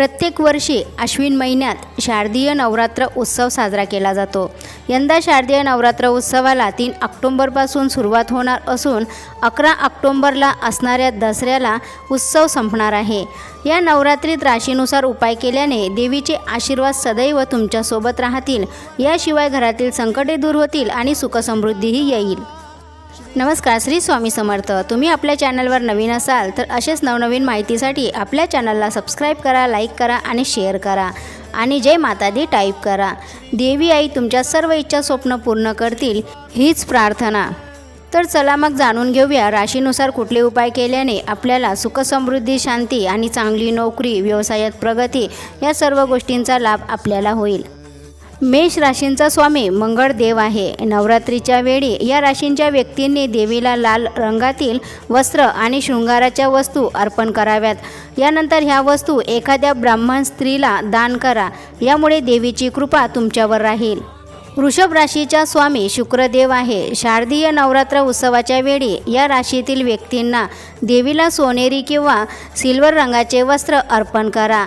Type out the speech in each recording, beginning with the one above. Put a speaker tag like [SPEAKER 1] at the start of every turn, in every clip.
[SPEAKER 1] प्रत्येक वर्षी आश्विन महिन्यात शारदीय नवरात्र उत्सव साजरा केला जातो. यंदा शारदीय नवरात्र उत्सवाला तीन ऑक्टोंबरपासून सुरुवात होणार असून अकरा ऑक्टोंबरला असणाऱ्या दसऱ्याला उत्सव संपणार आहे. या नवरात्रीत राशीनुसार उपाय केल्याने देवीचे आशीर्वाद सदैव तुमच्यासोबत राहतील. याशिवाय घरातील संकटे दूर होतील आणि सुखसमृद्धीही येईल. नमस्कार श्री स्वामी समर्थ. तुम्ही आपल्या चॅनलवर नवीन असाल तर असेच नवनवीन माहितीसाठी आपल्या चॅनलला सबस्क्राईब करा लाईक करा आणि शेअर करा. आणि जय माता दी टाईप करा. देवी आई तुमच्या सर्व इच्छा स्वप्न पूर्ण करतील हीच प्रार्थना. तर चला मग जाणून घेऊया राशीनुसार कुठले उपाय केल्याने आपल्याला सुखसमृद्धी शांती आणि चांगली नोकरी व्यवसायात प्रगती या सर्व गोष्टींचा लाभ आपल्याला होईल. मेष राशींचा स्वामी मंगळ देव आहे. नवरात्रीच्या वेळी या राशींच्या व्यक्तींनी देवीला लाल रंगातील वस्त्र आणि शृंगाराच्या वस्तू अर्पण कराव्यात. यानंतर ह्या वस्तू एखाद्या ब्राह्मण स्त्रीला दान करा. यामुळे देवीची कृपा तुमच्यावर राहील. वृषभ राशीच्या स्वामी शुक्रदेव आहे. शारदीय नवरात्र उत्सवाच्या वेळी या राशीतील व्यक्तींना देवीला सोनेरी किंवा सिल्वर रंगाचे वस्त्र अर्पण करा.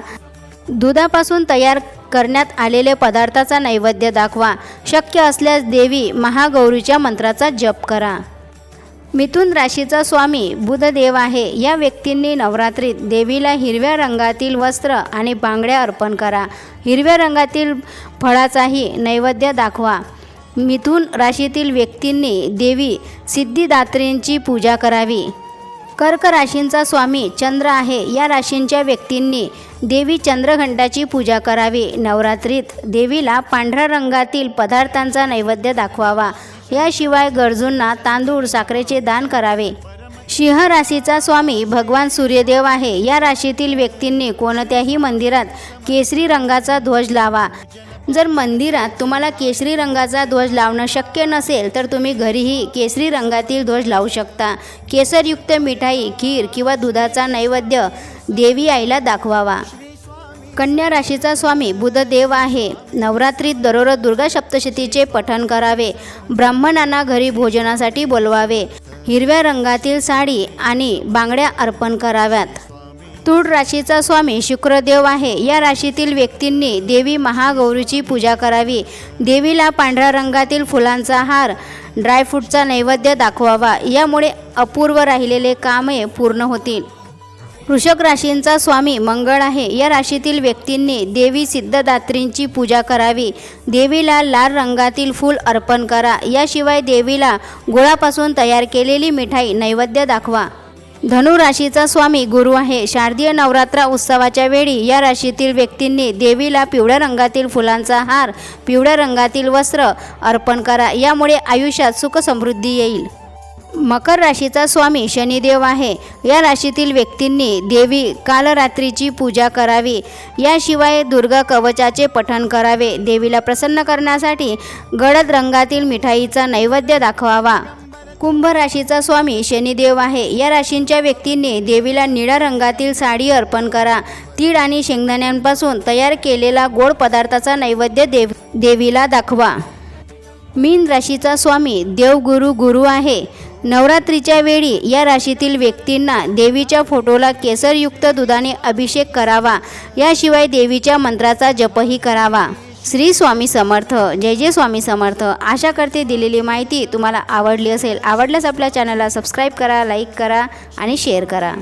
[SPEAKER 1] दुधापासून तयार करण्यात आलेले पदार्थाचा नैवेद्य दाखवा. शक्य असल्यास देवी महागौरीच्या मंत्राचा जप करा. मिथुन राशीचा स्वामी बुधदेव आहे. या व्यक्तींनी नवरात्रीत देवीला हिरव्या रंगातील वस्त्र आणि बांगड्या अर्पण करा. हिरव्या रंगातील फळाचाही नैवेद्य दाखवा. मिथुन राशीतील व्यक्तींनी देवी सिद्धिदात्रींची पूजा करावी. कर्क राशींचा स्वामी चंद्र आहे. या राशींच्या व्यक्तींनी देवी चंद्रघंटाची पूजा करावी. नवरात्रीत देवीला पांढऱ्या रंगातील पदार्थांचा नैवेद्य दाखवावा. याशिवाय गरजूंना तांदूळ साखरेचे दान करावे. सिंह राशीचा स्वामी भगवान सूर्यदेव आहे. या राशीतील व्यक्तींनी कोणत्याही मंदिरात केसरी रंगाचा ध्वज लावा. जर मंदिरात तुम्हाला केसरी रंगाचा ध्वज लावणं शक्य नसेल तर तुम्ही घरीही केसरी रंगातील ध्वज लावू शकता. केसरयुक्त मिठाई खीर किंवा दुधाचा नैवेद्य देवी आईला दाखवावा. कन्या राशीचा स्वामी बुधदेव आहे. नवरात्रीत दररोज दुर्गा सप्तशतीचे पठण करावे. ब्राह्मणांना घरी भोजनासाठी बोलवावे. हिरव्या रंगातील साडी आणि बांगड्या अर्पण कराव्यात. तूळ राशीचा स्वामी शुक्रदेव आहे. या राशीतील व्यक्तींनी देवी महागौरीची पूजा करावी. देवीला पांढऱ्या रंगातील फुलांचा हार ड्रायफ्रूटचा नैवेद्य दाखवावा. यामुळे अपूर्व राहिलेले कामे पूर्ण होतील. वृषभ राशींचा स्वामी मंगळ आहे. या राशीतील व्यक्तींनी देवी सिद्धदात्रींची पूजा करावी. देवीला लाल रंगातील फूल अर्पण करा. याशिवाय देवीला गुळापासून तयार केलेली मिठाई नैवेद्य दाखवा. धनु राशीचा स्वामी गुरु आहे. शारदीय नवरात्र उत्सवाच्या वेळी या राशीतील व्यक्तींनी देवीला पिवळ्या रंगातील फुलांचा हार पिवळ्या रंगातील वस्त्र अर्पण करा. यामुळे आयुष्यात सुख समृद्धी येईल. मकर राशीचा स्वामी शनिदेव आहे. या राशीतील व्यक्तींनी देवी कालरात्रीची पूजा करावी. याशिवाय दुर्गा कवचाचे पठण करावे. देवीला प्रसन्न करण्यासाठी गडद रंगातील मिठाईचा नैवेद्य दाखवावा. कुंभ राशीचा स्वामी शनिदेव आहे. या राशींच्या व्यक्तींनी देवीला निळ्या रंगातील साडी अर्पण करा. तीळ आणि शेंगदाण्यांपासून तयार केलेला गोड पदार्थाचा नैवेद्य देव देवीला दाखवा. मीन राशीचा स्वामी देवगुरु गुरु आहे. नवरात्रीच्या वेळी या राशीतील व्यक्तींना देवीच्या फोटोला केसरयुक्त दुधाने अभिषेक करावा. याशिवाय देवीच्या मंत्राचा जपही करावा. श्री स्वामी समर्थ जय जय स्वामी समर्थ. आशा करते दिलेली माहिती तुम्हाला आवडली असेल. आवडल्यास आपल्या चॅनलला सबस्क्राईब करा लाईक करा आणि शेअर करा.